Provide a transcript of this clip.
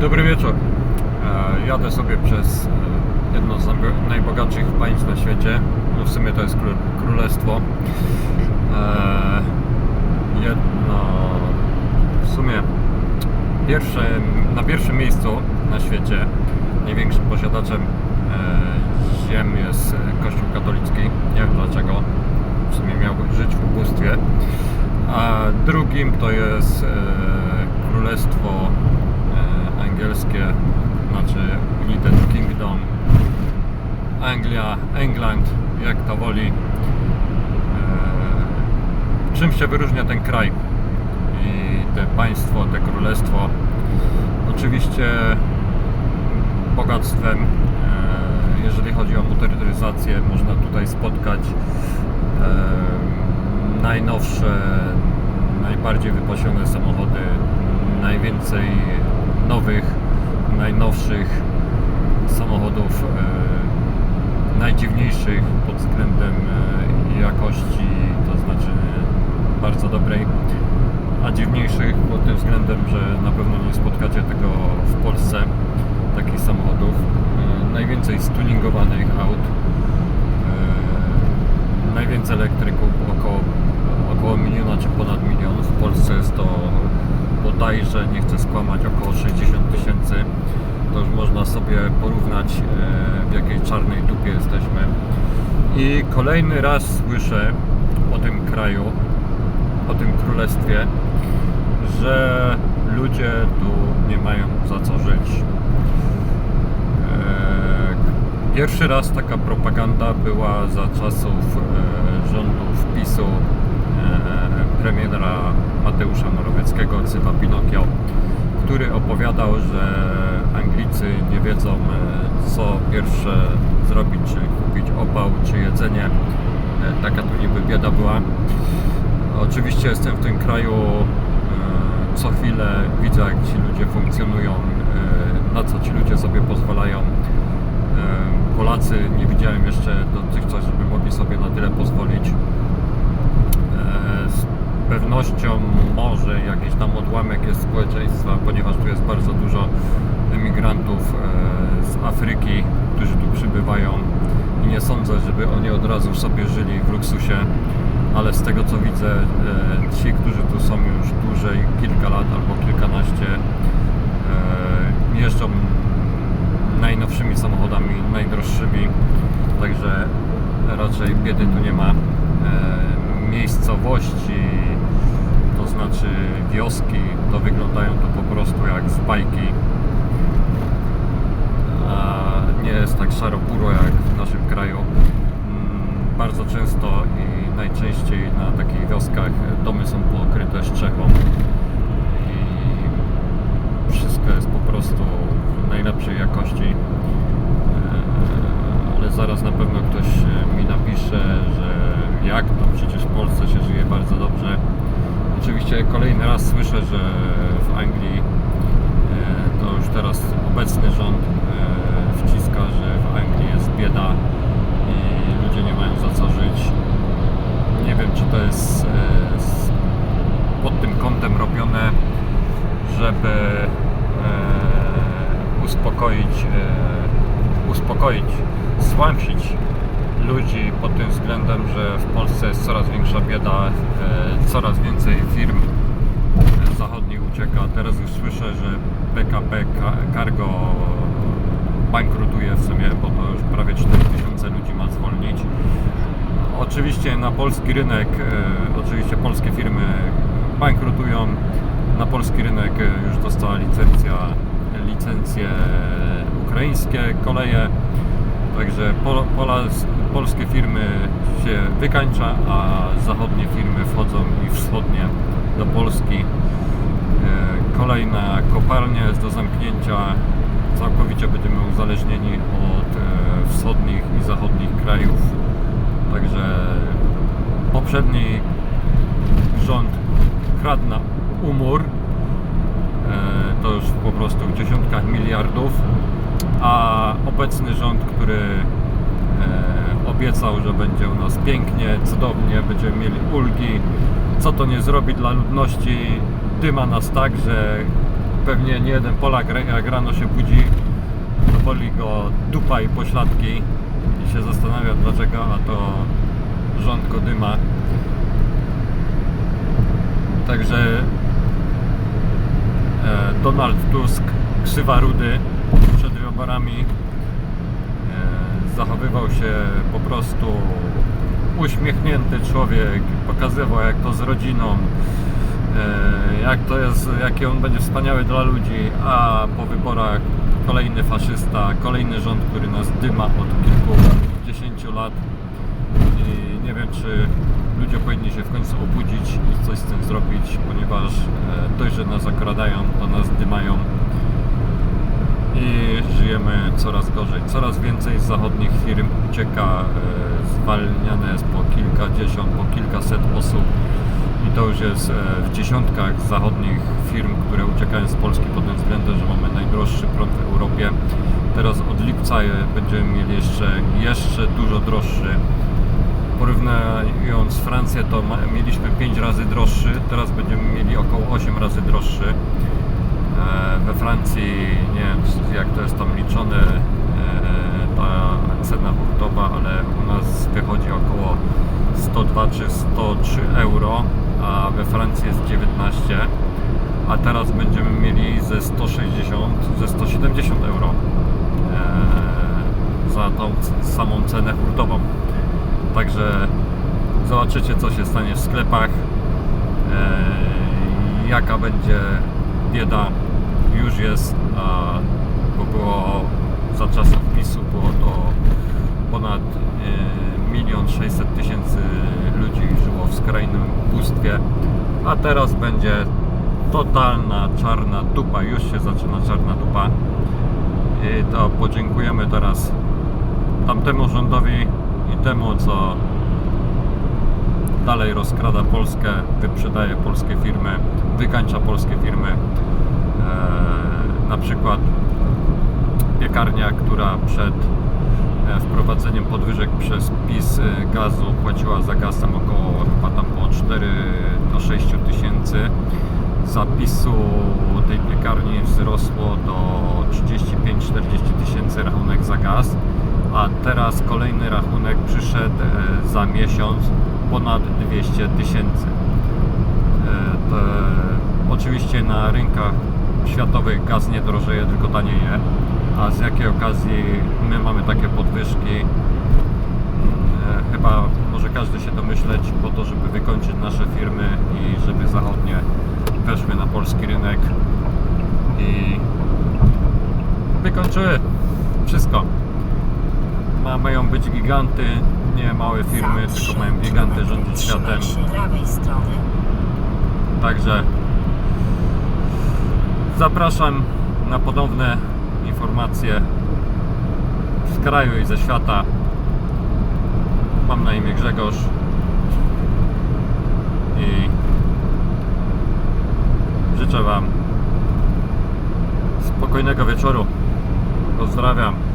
Dobry wieczór. E, Jadę sobie przez e, jedno z najbo- najbogatszych państw na świecie. No w sumie to jest kró- królestwo. E, Jedno. W sumie pierwsze, na pierwszym miejscu na świecie największym posiadaczem ziem jest Kościół katolicki. Nie wiem dlaczego. W sumie miał żyć w ubóstwie. A drugim to jest Królestwo Angielskie, znaczy United Kingdom, Anglia, England, jak to woli. E, czym się wyróżnia ten kraj i te państwo, te królestwo? Oczywiście bogactwem. E, Jeżeli chodzi o motoryzację, można tutaj spotkać e, najnowsze, najbardziej wypasione samochody, najwięcej nowych, najnowszych samochodów, e, najdziwniejszych pod względem e, jakości, to znaczy bardzo dobrej, a dziwniejszych pod tym względem, że na pewno nie spotkacie tego w Polsce, takich samochodów. E, Najwięcej stuningowanych aut, najwięcej elektryków, około, około miliona czy ponad milion. W Polsce jest to bodajże, nie chcę skłamać, około 60 tysięcy. To już można sobie porównać, e, w jakiej czarnej dupie jesteśmy. I kolejny raz słyszę o tym kraju, o tym królestwie, że ludzie tu nie mają za co żyć. Eee, Pierwszy raz taka propaganda była za czasów e, rządów PiSu e, premiera Mateusza Morawieckiego, Cyba Pinokio, który opowiadał, że Anglicy nie wiedzą e, co pierwsze zrobić, czy kupić opał, czy jedzenie. E, Taka tu niby bieda była. Oczywiście jestem w tym kraju e, co chwilę, widzę jak ci ludzie funkcjonują, e, na co ci ludzie sobie pozwalają. E, Polacy nie widziałem jeszcze dotychczas, żeby mogli sobie na tyle pozwolić. Pewnością może jakiś tam odłamek jest społeczeństwa, ponieważ tu jest bardzo dużo emigrantów e, z Afryki, którzy tu przybywają i nie sądzę, żeby oni od razu sobie żyli w luksusie, ale z tego co widzę, e, ci, którzy tu są już dłużej, kilka lat albo kilkanaście, e, jeżdżą najnowszymi samochodami, najdroższymi, także raczej biedy tu nie ma. Miejscowości, to znaczy wioski, to wyglądają tu po prostu jak z bajki. A nie jest tak szaro-buro jak w naszym kraju. Mm, Bardzo często i najczęściej na takich wioskach domy są pokryte strzechą i wszystko jest po prostu najlepszej jakości. Eee, Ale zaraz na pewno ktoś e, mi napisze, że jak to przecież w Polsce się żyje bardzo dobrze. Oczywiście kolejny raz słyszę, że w Anglii e, to już teraz obecny rząd e, wciska, że w Anglii jest bieda i ludzie nie mają za co żyć. Nie wiem, czy to jest e, pod tym kątem robione, żeby uspokoić, uspokoić, stłamsić ludzi pod tym względem, że w Polsce jest coraz większa bieda, e, coraz więcej firm zachodnich ucieka. Teraz już słyszę, że PKP Cargo bankrutuje w sumie, bo to już prawie 4000 ludzi ma zwolnić. Oczywiście na polski rynek, e, oczywiście polskie firmy bankrutują. Na polski rynek e, już dostała licencja, licencje ukraińskie koleje. Także po, pola, polskie firmy się wykańcza, a zachodnie firmy wchodzą i wschodnie do Polski. E, Kolejna kopalnia jest do zamknięcia. Całkowicie będziemy uzależnieni od e, wschodnich i zachodnich krajów. Także poprzedni rząd kradł na umór. E, To już po prostu w dziesiątkach miliardów. A obecny rząd, który obiecał, że będzie u nas pięknie, cudownie, będziemy mieli ulgi, co to nie zrobi dla ludności, dyma nas tak, że pewnie nie jeden Polak jak rano się budzi, to boli go dupa i pośladki i się zastanawia dlaczego, a to rząd go dyma. Także e, Donald Tusk, krzywa rudy przed wyborami. e, zachowywał się po prostu uśmiechnięty człowiek, pokazywał jak to z rodziną, e, jak to jest, jaki on będzie wspaniały dla ludzi, a po wyborach kolejny faszysta, kolejny rząd, który nas dyma od kilkudziesięciu lat. I nie wiem czy ludzie powinni się w końcu obudzić i coś z tym zrobić, ponieważ e, dość, że nas okradają, to nas dymają i żyjemy coraz gorzej. Coraz więcej z zachodnich firm ucieka, e, zwalniane jest po kilkadziesiąt, po kilkaset osób i to już jest e, w dziesiątkach zachodnich firm, które uciekają z Polski pod tym względem, że mamy najdroższy prąd w Europie. Teraz od lipca e, będziemy mieli jeszcze, jeszcze dużo droższy. Porównując Francję, to mieliśmy 5 razy droższy, teraz będziemy mieli około 8 razy droższy. E, we Francji, nie wiem jak to jest tam liczone, e, ta cena hurtowa, ale u nas wychodzi około 102 czy 103 euro, a we Francji jest 19, a teraz będziemy mieli ze 160, ze 170 euro e, za tą samą cenę hurtową. Także zobaczycie co się stanie w sklepach, jaka będzie bieda już jest, bo było za czasów PiSu było to ponad e, milion sześćset tysięcy ludzi żyło w skrajnym ubóstwie, a teraz będzie totalna czarna dupa, już się zaczyna czarna dupa i to podziękujemy teraz tamtemu rządowi i temu, co dalej rozkrada Polskę, wyprzedaje polskie firmy, wykańcza polskie firmy. Na przykład piekarnia, która przed e, wprowadzeniem podwyżek przez PiS e, gazu płaciła za gaz tam około chyba tam było 4 do 6 tysięcy. Zapisu tej piekarni wzrosło do 35-40 tysięcy rachunek za gaz, a teraz kolejny rachunek przyszedł e, za miesiąc ponad 200 tysięcy. Oczywiście na rynkach światowych gaz nie drożeje, tylko tanieje. A z jakiej okazji my mamy takie podwyżki? E, Chyba może każdy się domyśleć po to, żeby wykończyć nasze firmy i żeby zachodnie weszły na polski rynek i wykończyły wszystko. Ma, mają być giganty, nie małe firmy, tylko mają giganty rządzić światem. Także zapraszam na podobne informacje z kraju i ze świata. Mam na imię Grzegorz i życzę Wam spokojnego wieczoru. Pozdrawiam.